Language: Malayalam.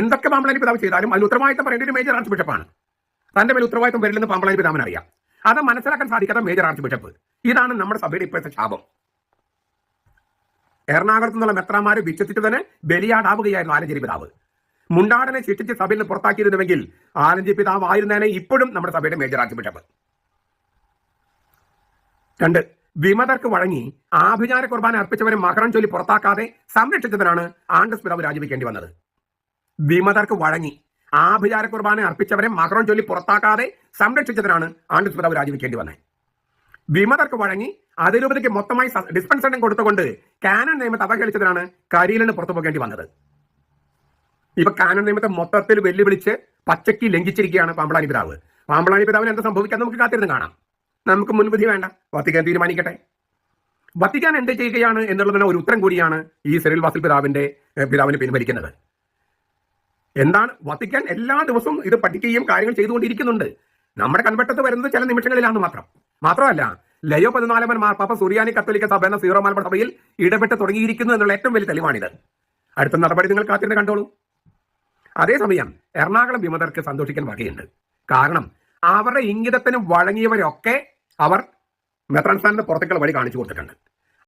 എന്തൊക്കെ പാമ്പളാനി പിതാവ് ചെയ്താലും അതിൽ ഉത്തരവാദിത്തം പറയേണ്ട ഒരു മേജർ ആർച്ച് ബിഷപ്പാണ് തന്റെ മേൽ ഉത്തരവാദിത്തം വരില്ലെന്ന് പാമ്പളാനി പിതാവിന് അറിയാം. അത് മനസ്സിലാക്കാൻ സാധിക്കാത്ത മേജർ ആർച്ച് ബിഷപ്പ് ഇതാണ് നമ്മുടെ സഭയുടെ ഇപ്പോഴത്തെ ശാപം. എറണാകുളത്ത് നിന്നുള്ള മെത്രാമാര് വിശ്വസിച്ചു തന്നെ ബലിയാടാവുകയായിരുന്നു ആലഞ്ചേരി പിതാവ്. മുണ്ടാടനെ ശിക്ഷിച്ച് സഭയിൽ നിന്ന് പുറത്താക്കിയിരുന്നുവെങ്കിൽ ആലഞ്ചി പിതാവ് ആയിരുന്നേനെ ഇപ്പോഴും നമ്മുടെ സഭയുടെ മേജർ ആർച്ച് ബിഷപ്പ് രണ്ട് വിമതർക്ക് വഴങ്ങി ആഭിചാര കുർബാന അർപ്പിച്ചവരെ മകരം ചൊല്ലി പുറത്താക്കാതെ സംരക്ഷിച്ചതിനാണ് ആണ്ടസ് പിതാവ് രാജിവെക്കേണ്ടി വന്നത്. വിമതർക്ക് വഴങ്ങി. ആഭിചാര കുർബാന അർപ്പിച്ചവരെ മകരം ചൊല്ലി പുറത്താക്കാതെ സംരക്ഷിച്ചതിനാണ് ആണ്ടസ് പിതാവ് രാജിവെക്കേണ്ടി വന്നത്. വിമതർക്ക് വഴങ്ങി അതിരൂപതയ്ക്ക് മൊത്തമായി ഡിസ്പെൻസറിനും കൊടുത്തുകൊണ്ട് കാനൻ നിയമത്തെ അവഹേളിച്ചതിനാണ് കരിയിലിന് പുറത്തു പോകേണ്ടി വന്നത്. ഇപ്പൊ കാനൻ നിയമത്തെ മൊത്തത്തിൽ വെല്ലുവിളിച്ച് പച്ചയ്ക്ക് ലംഘിച്ചിരിക്കുകയാണ് പാമ്പളാനി പിതാവ്. പാമ്പളാനി പിതാവിന് എന്ത് സംഭവിക്കാൻ നമുക്ക് കാത്തിരുന്ന് കാണാം. നമുക്ക് മുൻവിധി വേണ്ട. വത്തിക്കാൻ തീരുമാനിക്കട്ടെ. വത്തിക്കാൻ എന്ത് ചെയ്യുകയാണ് എന്നുള്ളതിന് ഒരു ഉത്തരം കൂടിയാണ് ഈ സെറിൽ വാസിൽ പിതാവിന്റെ പിതാവിനെ പിതാവിന് പിൻവലിക്കുന്നത്. എന്താണ് വത്തിക്കാൻ എല്ലാ ദിവസവും ഇത് പഠിക്കുകയും കാര്യങ്ങൾ ചെയ്തുകൊണ്ടിരിക്കുന്നുണ്ട്. നമ്മുടെ കൺവെട്ടത്ത് വരുന്നത് ചില നിമിഷങ്ങളിലാണ് മാത്രം. മാത്രമല്ല ലയോ പതിനാലമൻ മാർപ്പാപ്പ സുറിയാനി കത്തോലിക്ക സഭ എന്ന സീറോ മലബാർ സഭയിൽ ഇടപെട്ട് തുടങ്ങിയിരിക്കുന്നു എന്നുള്ള ഏറ്റവും വലിയ തെളിവാണിത്. അടുത്ത നടപടി നിങ്ങൾ കാത്തിരുന്ന് കണ്ടോളൂ. അതേസമയം എറണാകുളം വിമതർക്ക് സന്തോഷിക്കാൻ വകയുണ്ട്. കാരണം അവരുടെ ഇംഗിതത്തിന് വഴങ്ങിയവരൊക്കെ അവർ മെത്രാൻസ്ഥാനത്തെ പുറത്തേക്കുള്ള വഴി കാണിച്ചു കൊടുത്തിട്ടുണ്ട്.